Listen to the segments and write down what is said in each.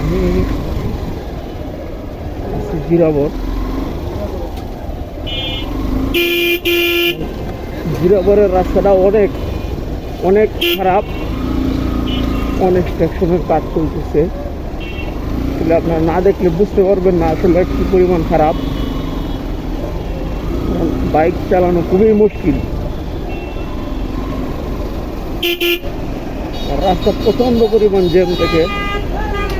আমি জিরাবর জিরাবরের রাস্তাটা অনেক অনেক খারাপ। অনেক স্টেশনের কাজ চলতেছে। আসলে আপনারা না দেখলে বুঝতে পারবেন না আসলে কি পরিমাণ খারাপ। বাইক চালানো খুবই মুশকিল। রাস্তা প্রচণ্ড পরিমাণ জ্যাম থেকে।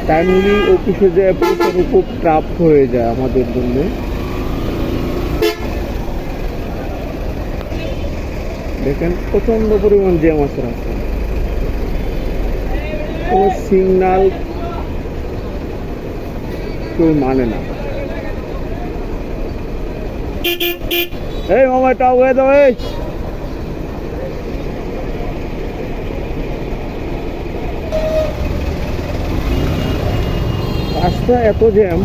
টাইমলি অফিসে যে পৌঁছানো খুব টাফ হয়ে যায় আমাদের জন্য। দেখেন, প্রচণ্ড পরিমাণ জ্যাম আছে রাস্তা কোনো সিগনাল কেউ মানে না। এই মামা এটা হয়ে দাও, এই। রাস্তা এত জ্যাম,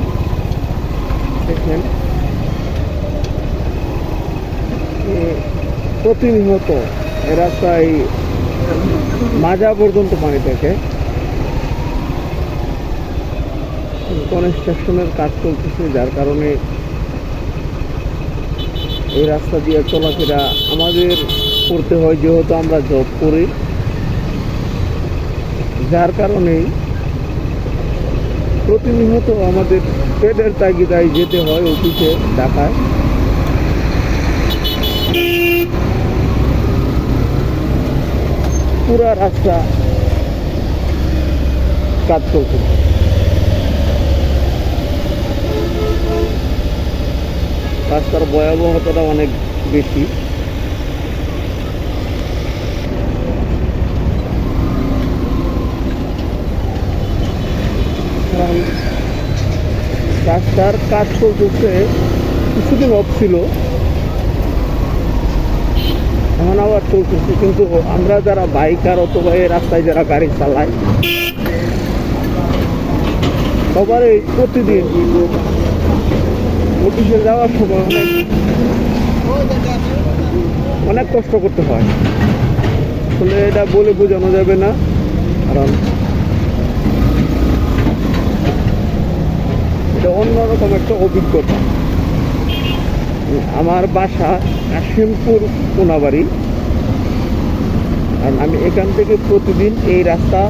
দেখেন। প্রতিনিয়ত এ রাস্তায় মাজা পর্যন্ত পানি থাকে। কনস্ট্রাকশনের কাজ চলতেছে, যার কারণে এই রাস্তা দিয়ে চলাফেরা আমাদের করতে হয়, যেহেতু আমরা জব করি। যার কারণেই প্রতিনিয়ত আমাদের পেটের তাগিদায় যেতে হয় অফিসে, ঢাকায়। পুরা রাস্তা কাজ চলছে রাস্তার ভয়াবহতাটা অনেক বেশি কারণ রাস্তার কাজ চলতেছে কিছুদিন অফ ছিল। এখন আবার চলতেছে, কিন্তু আমরা যারা বাইকার অথবা এই রাস্তায় যারা গাড়ি চালাই, সবারই প্রতিদিন অফিসে যাওয়ার সময় অনেক কষ্ট করতে হয়। আসলে এটা বলে বোঝানো যাবে না, কারণ এটা অন্যরকম একটা অভিজ্ঞতা। আমার বাসা কাশিমপুর কোনাবাড়ি কারণ আমি এখান থেকে প্রতিদিন এই রাস্তা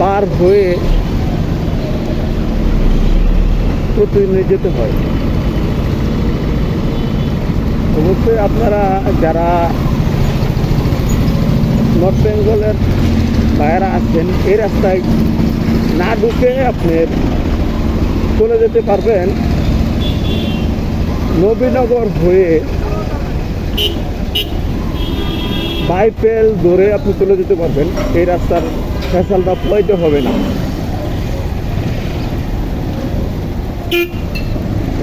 পার হয়ে প্রতিদিন যেতে হয়। অবশ্যই আপনারা যারা নর্থ বেঙ্গলের ভাইয়েরা আছেন এই রাস্তায় না ঢুকে আপনি চলে যেতে পারবেন। নবীনগর হয়ে বাইপেল ধরে আপনি চলে যেতে পারবেন। এই রাস্তার ফেসালটা পয়তে হবে না।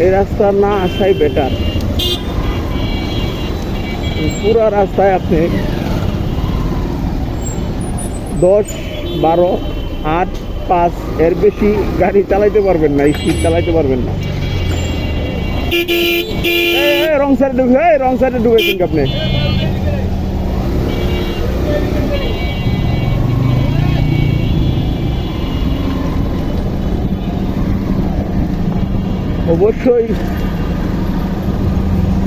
এই রাস্তা না আসাই বেটার পুরো রাস্তায় আপনি দশ, বারো, আট, পাঁচ, এর বেশি গাড়ি চালাইতে পারবেন না স্পিড চালাইতে পারবেন না। রং সাইডে ঢুকে রং সাইডে ঢুকেছেন আপনি। অবশ্যই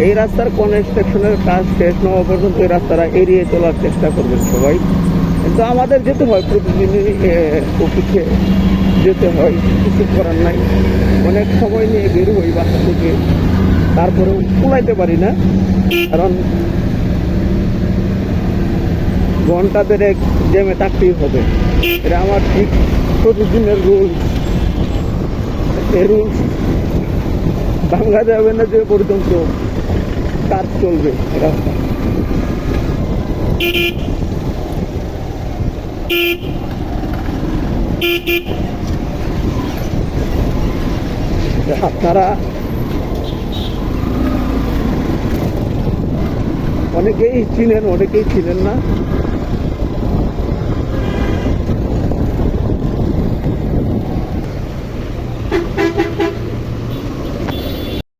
এই রাস্তার কনস্ট্রাকশনের কাজ শেষ না হওয়া পর্যন্ত এই রাস্তাটা এড়িয়ে চলার চেষ্টা করবেন সবাই। কিন্তু আমাদের যেতে হয়, প্রতিদিনই অফিসে যেতে হয়, কিছু করার নাই। অনেক সময় নিয়ে বের হই বাসা থেকে, তারপরেও কুলাইতে পারি না। কারণ ঘণ্টা দেড়েক জ্যামে থাকতেই হবে। এটা আমার ঠিক প্রতিদিনের রুল এই রুলস ভাঙ্গা যাবে না যে পর্যন্ত কাজ চলবে। রাস্তা আপনারা অনেকেই চিনেন অনেকেই চিনেন না।